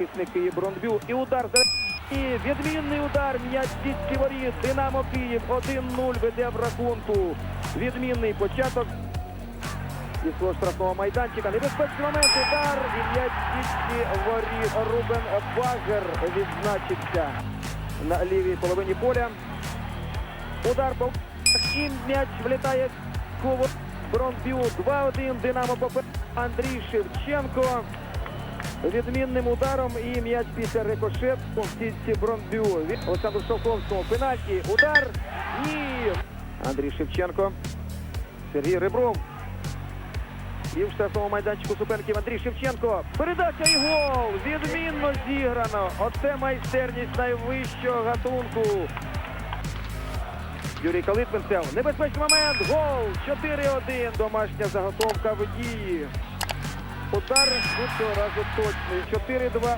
захисники Брондбю. І удар за і відмінний удар. М'яч сітки. Динамо Київ 1-0 веде в рахунку. Відмінний початок. Із свого штрафного майданчика. Небезпечний момент. Удар. І м'яч сітки. Рубен Багер відзначився на лівій половині поля. Удар по і м'яч влітає в Бронбю 2-1. Динамо попереду. Андрій Шевченко. Відмінним ударом і м'яч після рикошету в сітці Бронбю. Олександру Шовковському пенальті. Удар. Ні. Андрій Шевченко. Сергій Ребров. І в штрафному майданчику суперників Андрій Шевченко. Передача і гол. Відмінно зіграно. Оце майстерність найвищого гатунку. Юрій Калитвинцев. Небезпечний момент. Гол. 4-1. Домашня заготовка в дії. Удар цього разу точний. 4-2.